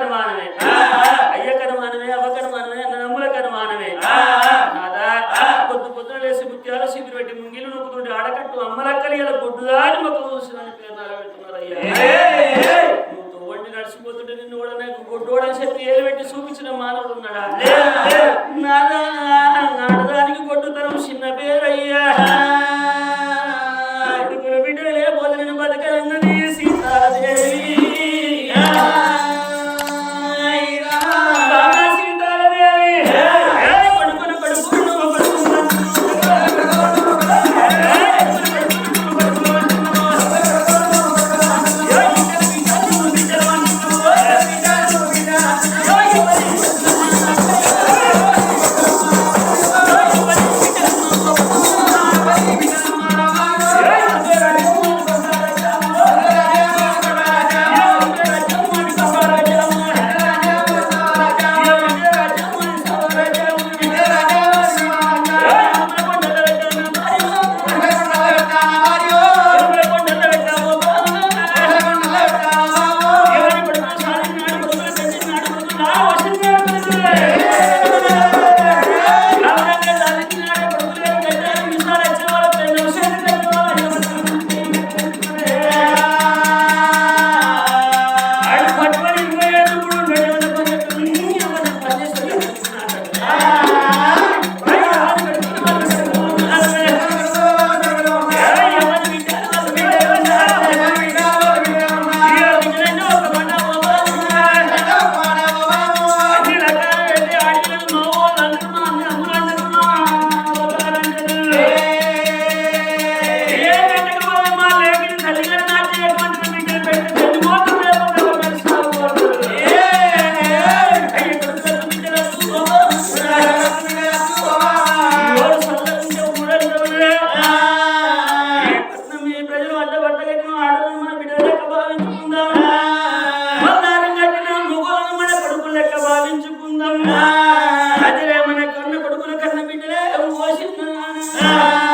பெருமானவன் పోషిస్తున్నాను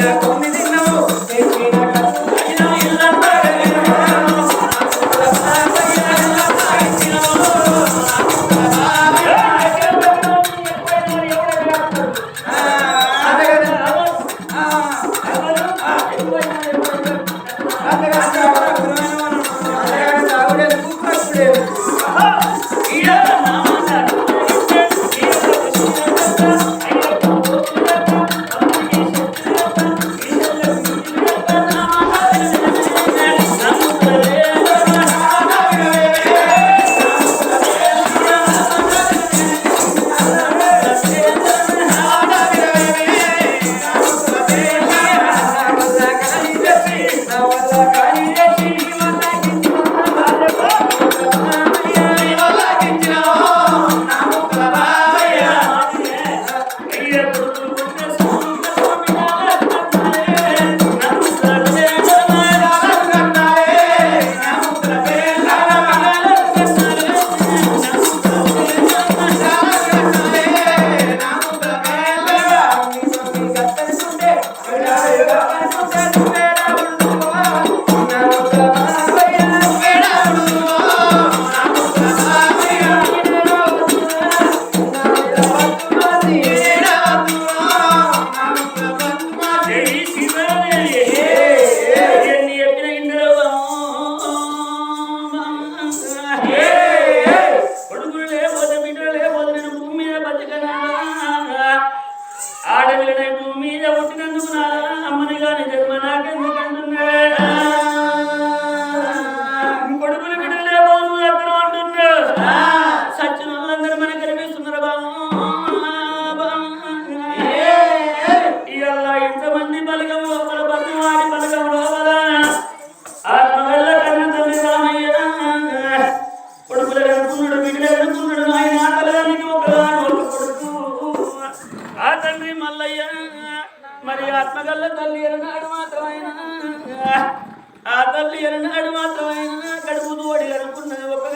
vida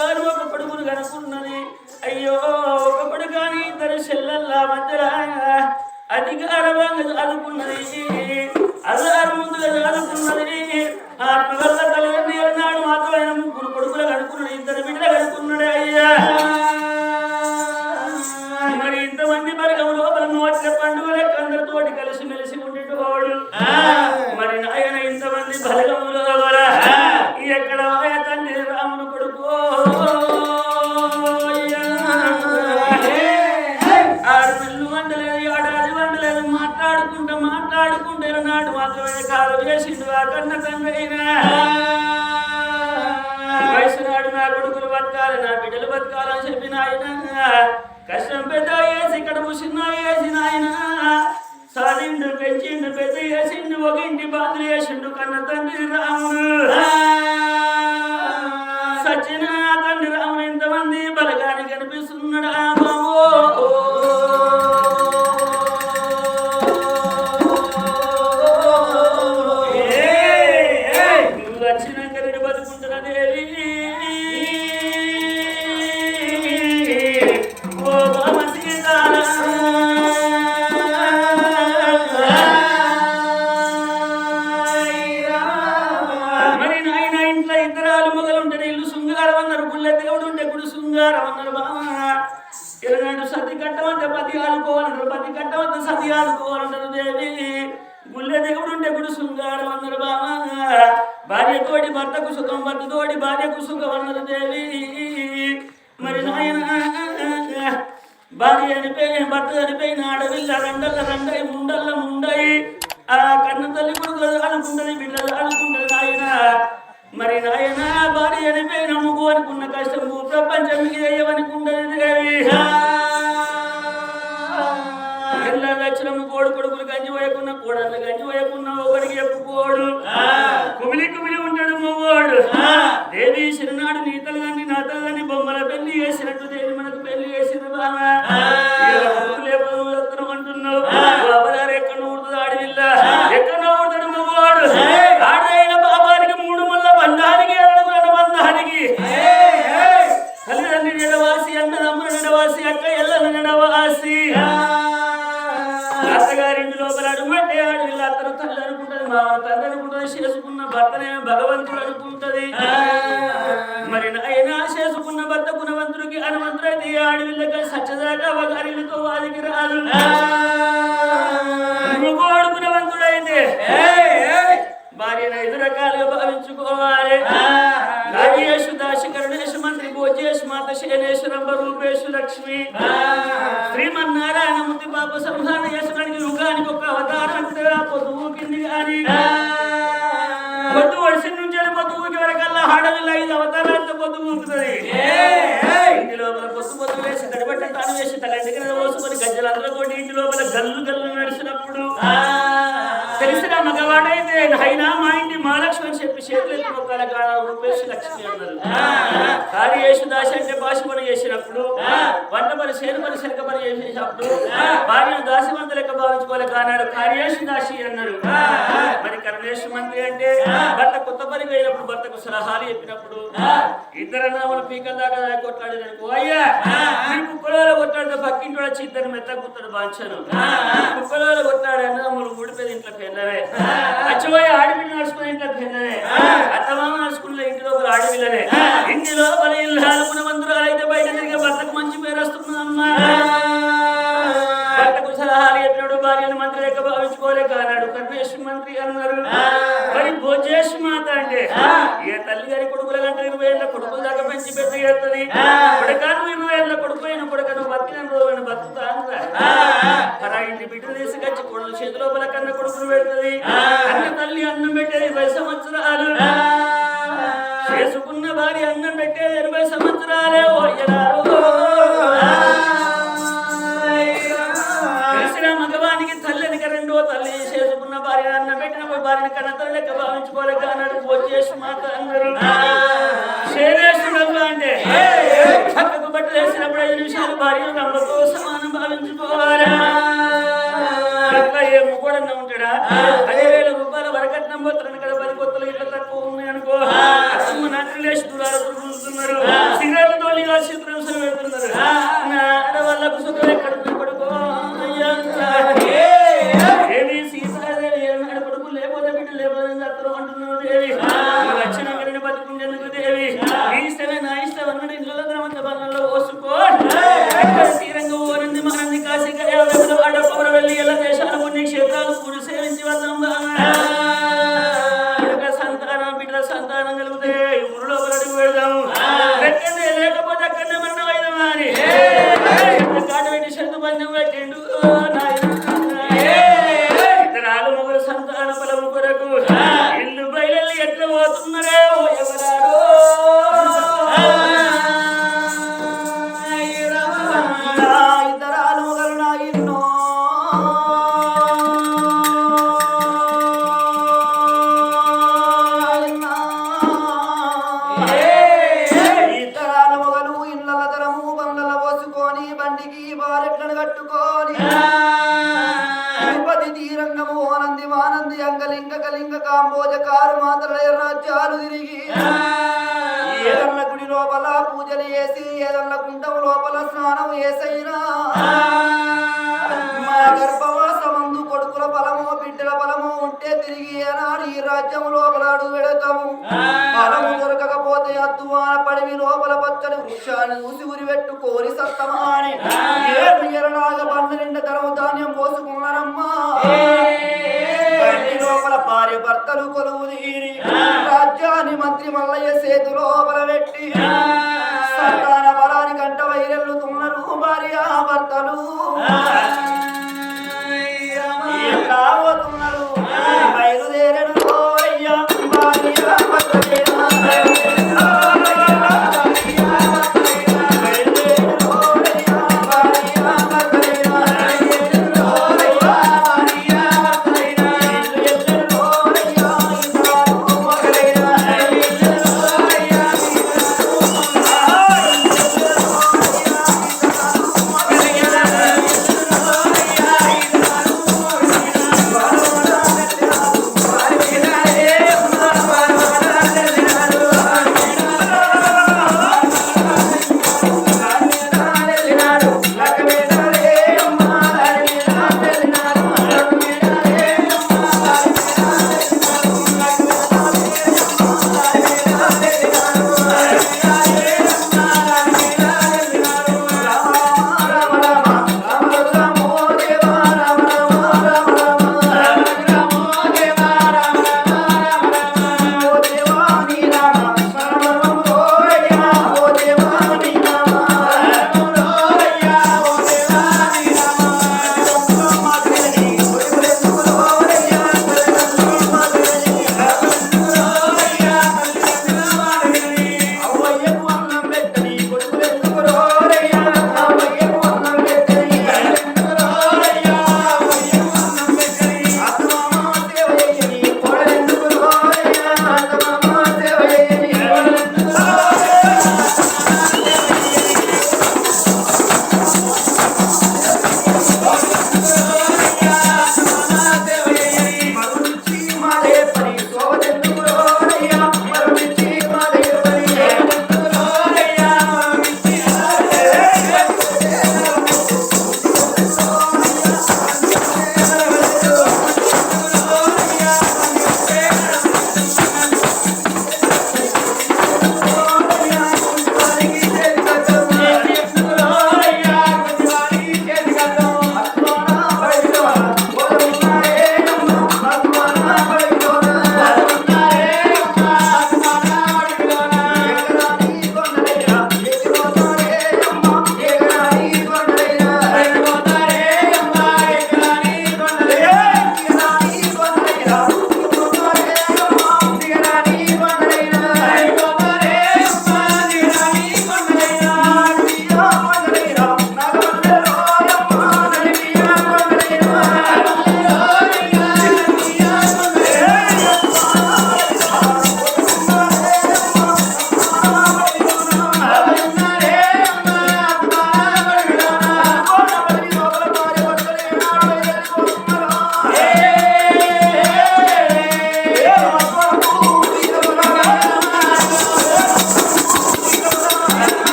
కనుక్కున్నది ఒక కొడుకును కనుక్కున్నది అయ్యో ఒక కానీ ఇద్దరు చెల్లెల్లా మధ్యలో అధికారవంగా చదువుకున్నది అల్లారు ముందుగా చదువుకున్నది పిల్లల తల్లి నాడు మాత్రమైన ముగ్గురు కొడుకులు కనుక్కున్నాడు ఇద్దరు బిడ్డలు కనుక్కున్నాడు అయ్యా. కన్న తండ్రి వయసు నాడు నా కొడుకులు బతకాలి నా బిడ్డలు బతకాలని చెప్పిన ఆయన. కష్టం పెద్ద వేసి ఇక్కడ చిన్న వేసిన ఆయన. సాధిండు పెంచిండు పెద్ద వేసిండు ఒక ఇంటి బాధలు వేసిండు కన్న తండ్రి రాముడు. ఆడుకోవాలంటారు పది కట్టమంటే సతి దేవి గుళ్ళె దేవుడు ఉండే గుడి శృంగారం అన్నారు బామా భార్య తోడి భర్తకు సుఖం భర్త తోడి భార్యకు సుఖం అన్నారు దేవి మరి నాయన భార్య అనిపోయి భర్త అనిపోయిన ఆడవిల్ల రెండల్ల రెండై ముండల్ల ముండై. ఆ కన్న తల్లి కొడుకు అనుకుంటుంది బిడ్డలు అనుకుంటుంది నాయన. మరి నాయన భార్య అనిపోయిన ముగ్గు అనుకున్న కష్టం ప్రపంచం చేయమనుకుంటది దేవి లక్షణము కోడు కొడుకులు గంజి పోయకున్న కోడళ్ళ గంజి పోయకున్న ఒకరికి చెప్పుకోడు. కుమిలి కుమిలి ఉంటాడు మొగోడు. దేవి శరణాడు నీ తల్లిదండ్రి నా తల్లిదండ్రి బొమ్మల పెళ్ళి చేసినట్టు దేవి మనకు పెళ్ళి చేసింది బాగా మా తల్లి అనుకుంటది చేసుకున్న భర్తనే భగవంతుడు అనుకుంటది. వడిసి నుంచి వెళ్ళి పొద్దు ఊకి వరకల్లా ఆడవిల్ల ఐదు అవతారాలతో పొద్దు ఊపుతుంది ఇంటి లోపల పొద్దు పొద్దు వేసి తడిబట్ట తాను వేసి తల ఇంటికి పోసుకొని గజ్జలందరూ కూడా ఇంటి లోపల గల్లు గల్లు నడిచినప్పుడు తెలిసిన మగవాడైతే అయినా మా ఇంటి మహాలక్ష్మి అని చెప్పి చేతులు ఎత్తి మొక్కల. లక్ష్మి అన్నారు. కాళీ యేసుదాసి అంటే భాష పని చేసినప్పుడు వంట పని చేను పని శనక పని చేసేటప్పుడు భార్యను దాసి మంది లెక్క భావించుకోవాలి. కానాడు కార్యేశు దాసి అన్నారు. మరి కరుణేశ్ మంత్రి అంటే భర్త కొత్త పని పోయినప్పుడు భర్తకు సలహాలు చెప్పినప్పుడు ఇద్దరు నామలు పీకల దాకా కొట్లాడి అనుకో అయ్యా ఈ కుక్కలలో కొట్లాడితే పక్కింటి వచ్చి ఇద్దరు మెత్త కుత్తడు బాంచాను. కుక్కలలో కొట్లాడి అన్నదమ్ములు ఊడిపోయి ఇంట్లో పెళ్ళవే అచ్చిపోయి ఆడపిల్ల నడుచుకునే ఇంట్లో పెళ్ళవే అత్తమామ నడుచుకున్న ఇంటి లోపల ఆడపిల్లనే ఇంటి లోపల ఇల్లు ఆడుకున్న అయితే బయట తిరిగే భర్తకు మంచి పేరు వస్తుందమ్మా. భర్తకు సలహాలు చెప్పినాడు భార్యను మంత్రి లెక్క భావించుకోలేక అన్నాడు కర్మేశ్వరి మంత్రి అన్నారు. మరి భోజేష్ మాత అంటే ఏ తల్లి గారి కొడుకుల కంటే ఇరవై ఏళ్ళ కొడుకుల దాకా పెంచి పెద్ద చేస్తుంది. కొడుకాను ఇరవై ఏళ్ళ కొడుకు అయిన కొడుకను బతికిన రోజు బతుకుతా బతుకుతాందా ఇంటి బిడ్డలు తీసుకొచ్చి కొడుకు చేతిలో కొడుకును పెడుతుంది. అన్న తల్లి అన్నం పెట్టేది ఇరవై సంవత్సరాలు. చేసుకున్న భార్య అన్నం పెట్టేది ఇరవై సంవత్సరాలే తెలిసిన మగవానికి రెండో తల్లి చేసుకున్న భార్య అన్నం పెట్టిన భార్యని కన్న తల్లి లెక్క భావించుకోలేక అన్నాడు వచ్చేసి మాట అందరూ. శేరేశ్వరమ్మ అంటే. బట్టలు వేసినప్పుడు ఐదు నిమిషాలు భార్యను నమ్మతో సమానం భావించుకోవాలి. అట్లా ఏ ముగ్గుడన్నా ఉంటాడా అదే వేల రూపాయల వరకట్నం పోతారని కదా పది కొత్తలు ఇట్లా తక్కువ ఉన్నాయి అనుకో. అమ్మ నాట్లు లేచి దూరాలు పెట్టిండు నాయన. బిడ్డల బలమో ఉంటే తిరిగి ఏనాడు ఈ రాజ్యం లోపల అడుగు పెడతాము. బలము దొరకకపోతే అద్దువాన పడివి లోపల పచ్చని వృక్షాన్ని ఊసి ఉరి పెట్టు కోరి సత్తమా అని ఎరలాగా బండ నిండా ధనము ధాన్యం పోసుకున్నారమ్మా. లోపల భార్య భర్తలు కొలువు తీరి రాజ్యాన్ని మంత్రి మల్లయ్య సేతు లోపల పెట్టి. సంతాన బలాని గంట వైరెల్లుతున్నారు భార్య భర్తలు.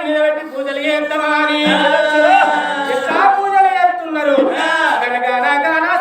నిలబెట్టి పూజలు చేద్దామా అని పూజలు చేస్తున్నారు. గనగానా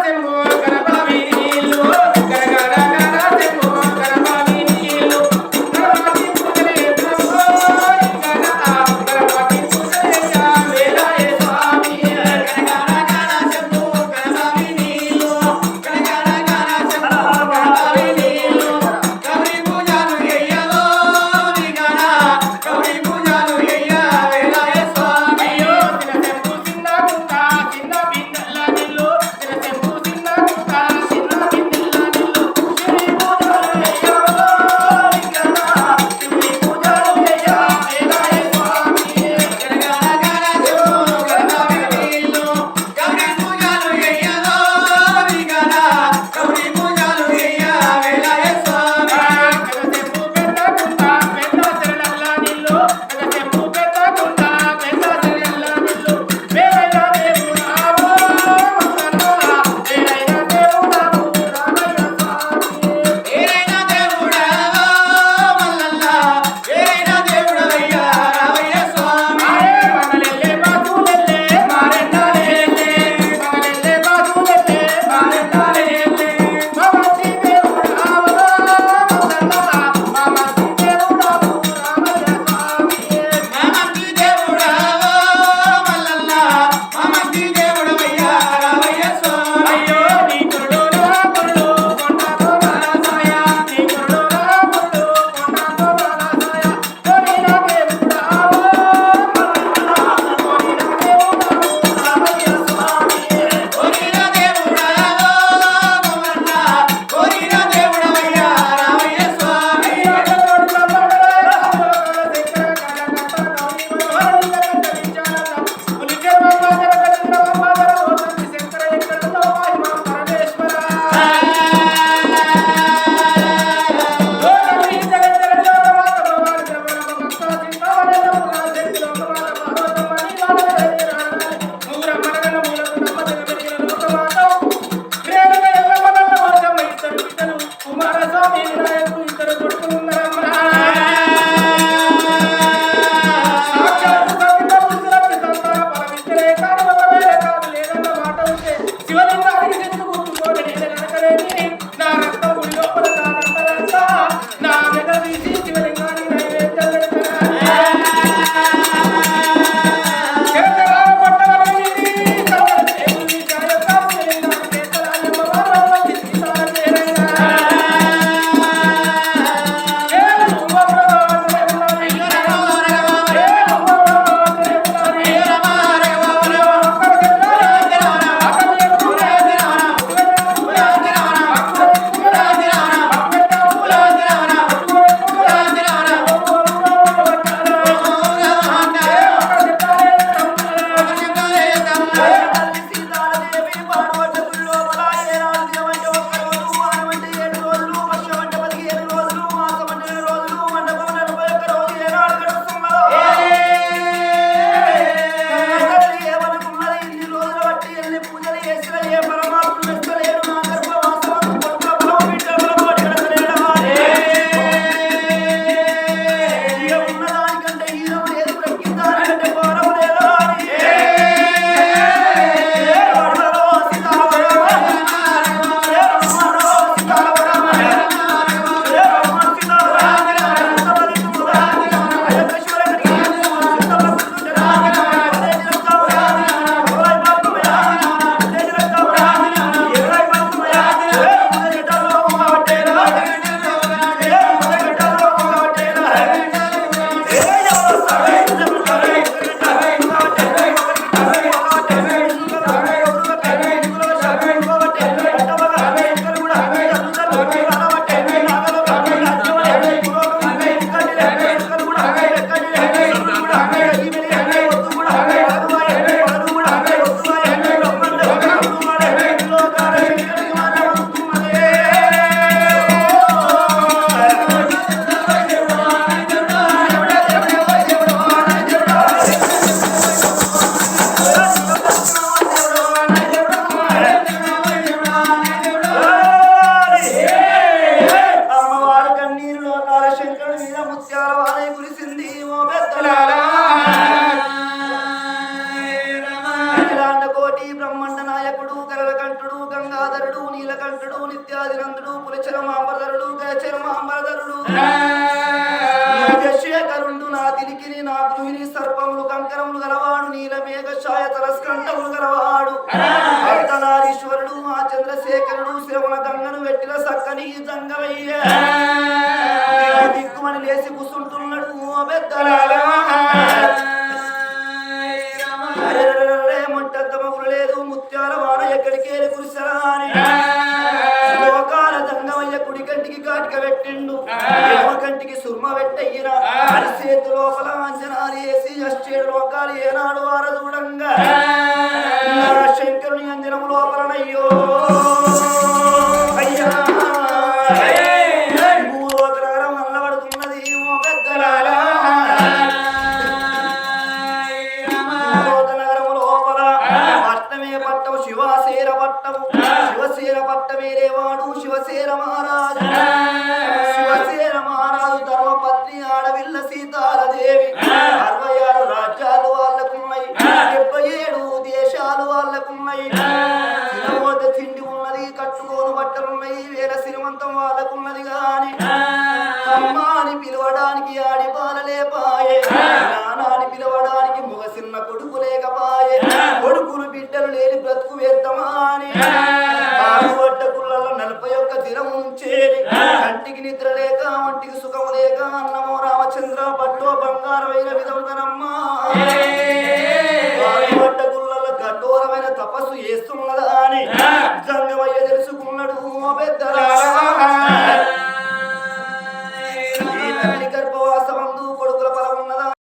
సంగమయ్యా దిక్కుమని లేచి కూర్చుంటున్నాడు పెద్దలాలా లేదు ముత్యాల వాడ ఎక్కడికే కురిసరా అని. లోకాల దండమయ్య కుడి కంటికి కాటిక పెట్టిండు. కంటికి సుర్మ పెట్టయ్యరా. అరిసేతు లోపల అంజనాలు వేసి అష్టేడు లోకాలు ఏనాడు వార చూడంగా శంకరుని అంజనం లోపలనయ్యో రాత్రి ఆడవిల్ల సీతారా